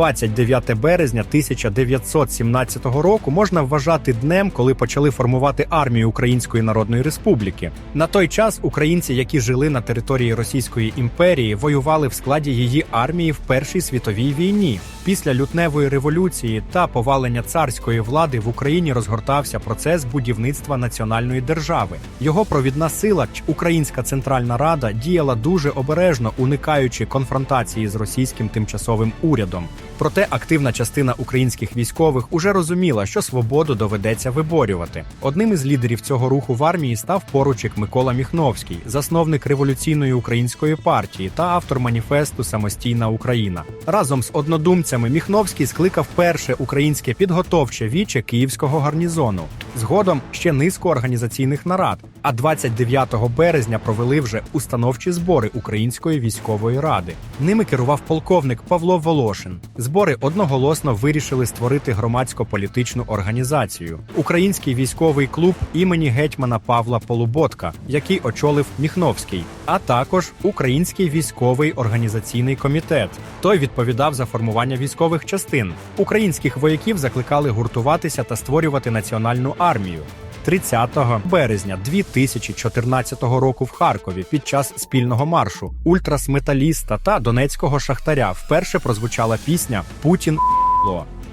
29 березня 1917 року можна вважати днем, коли почали формувати армію Української Народної Республіки. На той час українці, які жили на території Російської імперії, воювали в складі її армії в Першій світовій війні. Після лютневої революції та повалення царської влади в Україні розгортався процес будівництва національної держави. Його провідна сила Українська Центральна Рада діяла дуже обережно, уникаючи конфронтації з російським тимчасовим урядом. Проте активна частина українських військових уже розуміла, що свободу доведеться виборювати. Одним із лідерів цього руху в армії став поручик Микола Міхновський, засновник революційної української партії та автор маніфесту Самостійна Україна. Разом з однодумцями Міхновський скликав перше українське підготовче віче Київського гарнізону. Згодом ще низку організаційних нарад. А 29 березня провели вже установчі збори Української військової ради. Ними керував полковник Павло Волошин. Збори одноголосно вирішили створити громадсько-політичну організацію Український військовий клуб імені гетьмана Павла Полуботка, який очолив Міхновський, а також Український військовий організаційний комітет. Той відповідав за формування військових частин. Українських вояків закликали гуртуватися та створювати національну армію. 30 березня 2014 року в Харкові під час спільного маршу ультрасметаліста та донецького шахтаря вперше прозвучала пісня Путін.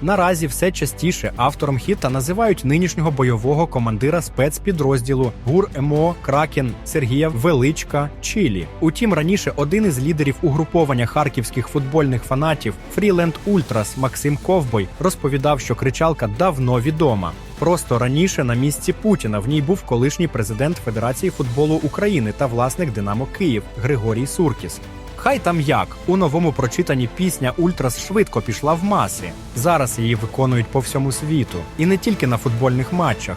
Наразі все частіше автором хіта називають нинішнього бойового командира спецпідрозділу ГУР МО Кракен Сергія Величка Чилі. Утім, раніше один із лідерів угруповання харківських футбольних фанатів Фріленд Ультрас Максим Ковбой розповідав, що кричалка давно відома. Просто раніше на місці Путіна в ній був колишній президент Федерації футболу України та власник Динамо Київ Григорій Суркіс. Хай там як у новому прочитанні пісня Ультрас швидко пішла в маси. Зараз її виконують по всьому світу, і не тільки на футбольних матчах.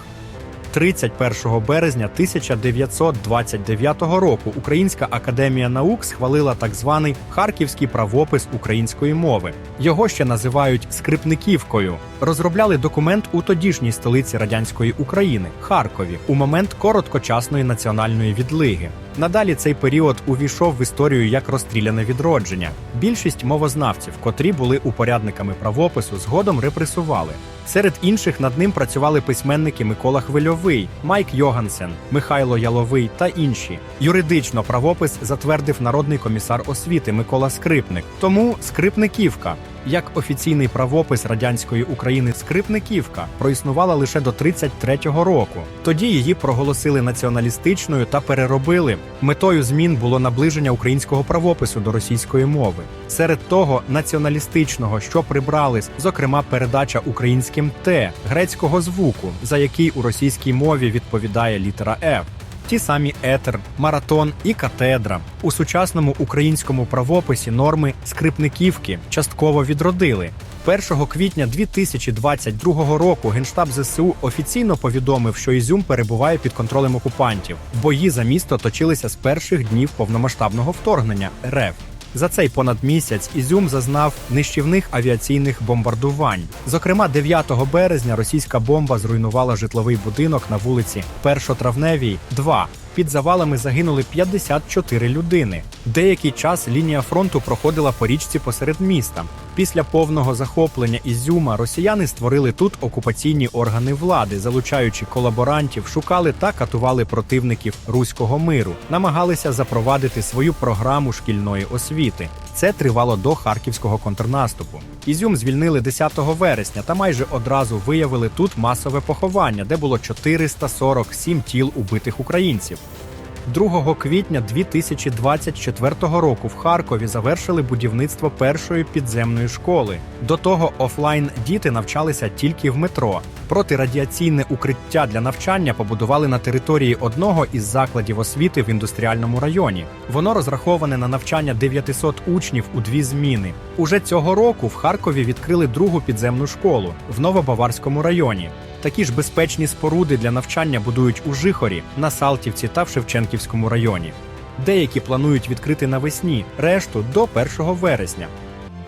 31 березня 1929 року Українська академія наук схвалила так званий Харківський правопис української мови. Його ще називають скрипниківкою. Розробляли документ у тодішній столиці радянської України Харкові у момент короткочасної національної відлиги. Надалі цей період увійшов в історію як розстріляне відродження. Більшість мовознавців, котрі були упорядниками правопису, згодом репресували. Серед інших над ним працювали письменники Микола Хвильовий, Майк Йогансен, Михайло Яловий та інші. Юридично правопис затвердив народний комісар освіти Микола Скрипник. Тому скрипниківка. Як офіційний правопис радянської України скрипниківка проіснувала лише до 33-го року. Тоді її проголосили націоналістичною та переробили. Метою змін було наближення українського правопису до російської мови. Серед того націоналістичного, що прибрали, зокрема, передача українським Т грецького звуку, за який у російській мові відповідає літера Ф. Ті самі етер, маратон і катедра у сучасному українському правописі норми скрипниківки частково відродили. 1 квітня 2022 року Генштаб ЗСУ офіційно повідомив, що Ізюм перебуває під контролем окупантів. Бої за місто точилися з перших днів повномасштабного вторгнення РФ. За цей понад місяць Ізюм зазнав нищівних авіаційних бомбардувань. Зокрема, 9 березня російська бомба зруйнувала житловий будинок на вулиці Першотравневій, 2. Під завалами загинули 54 людини. Деякий час лінія фронту проходила по річці посеред міста. Після повного захоплення Ізюма росіяни створили тут окупаційні органи влади, залучаючи колаборантів, шукали та катували противників руського миру, намагалися запровадити свою програму шкільної освіти. Це тривало до харківського контрнаступу. Ізюм звільнили 10 вересня та майже одразу виявили тут масове поховання, де було 447 тіл убитих українців. 2 квітня 2024 року в Харкові завершили будівництво першої підземної школи. До того офлайн діти навчалися тільки в метро. Протирадіаційне укриття для навчання побудували на території одного із закладів освіти в індустріальному районі. Воно розраховане на навчання 900 учнів у дві зміни. Уже цього року в Харкові відкрили другу підземну школу в Новобаварському районі. Такі ж безпечні споруди для навчання будують у Жихорі, на Салтівці та в Шевченківському районі. Деякі планують відкрити навесні, решту до 1 вересня.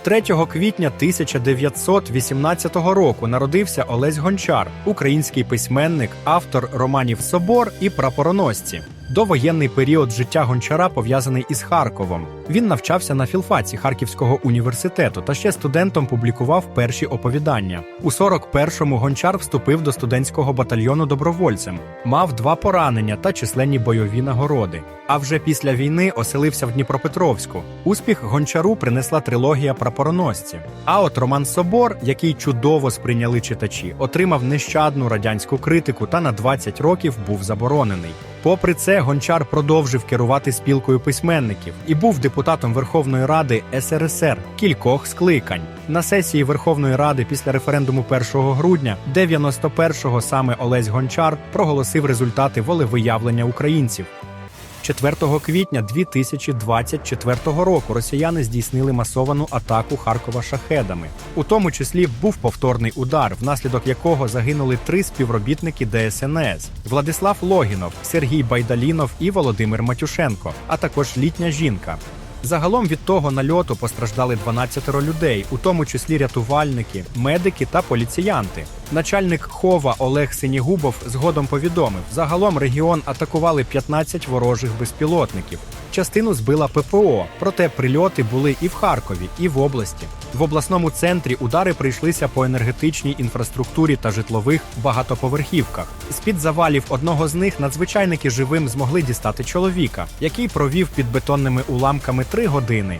3 квітня 1918 року народився Олесь Гончар, український письменник, автор романів Собор і Прапороносці. Довоєнний період життя Гончара пов'язаний із Харковом. Він навчався на філфаці Харківського університету та ще студентом публікував перші оповідання. У 41-му гончар вступив до студентського батальйону добровольцем, мав два поранення та численні бойові нагороди. А вже після війни оселився в Дніпропетровську. Успіх гончару принесла трилогія прапороносці. А от Роман Собор, який чудово сприйняли читачі, отримав нещадну радянську критику та на 20 років був заборонений. Попри це, гончар продовжив керувати спілкою письменників і був депутатом Верховної Ради СРСР кількох скликань. На сесії Верховної Ради після референдуму 1 грудня 91-го саме Олесь Гончар проголосив результати волевиявлення українців. 4 квітня 2024 року росіяни здійснили масовану атаку Харкова шахедами. У тому числі був повторний удар, внаслідок якого загинули три співробітники ДСНС: Владислав Логінов, Сергій Байдалінов і Володимир Матюшенко, а також літня жінка. Загалом від того нальоту постраждали 12 людей, у тому числі рятувальники, медики та поліціянти. Начальник хова Олег Синігубов згодом повідомив: загалом регіон атакували 15 ворожих безпілотників. Частину збила ППО, проте прильоти були і в Харкові, і в області. В обласному центрі удари прийшлися по енергетичній інфраструктурі та житлових багатоповерхівках. З під завалів одного з них надзвичайники живим змогли дістати чоловіка, який провів під бетонними уламками три години.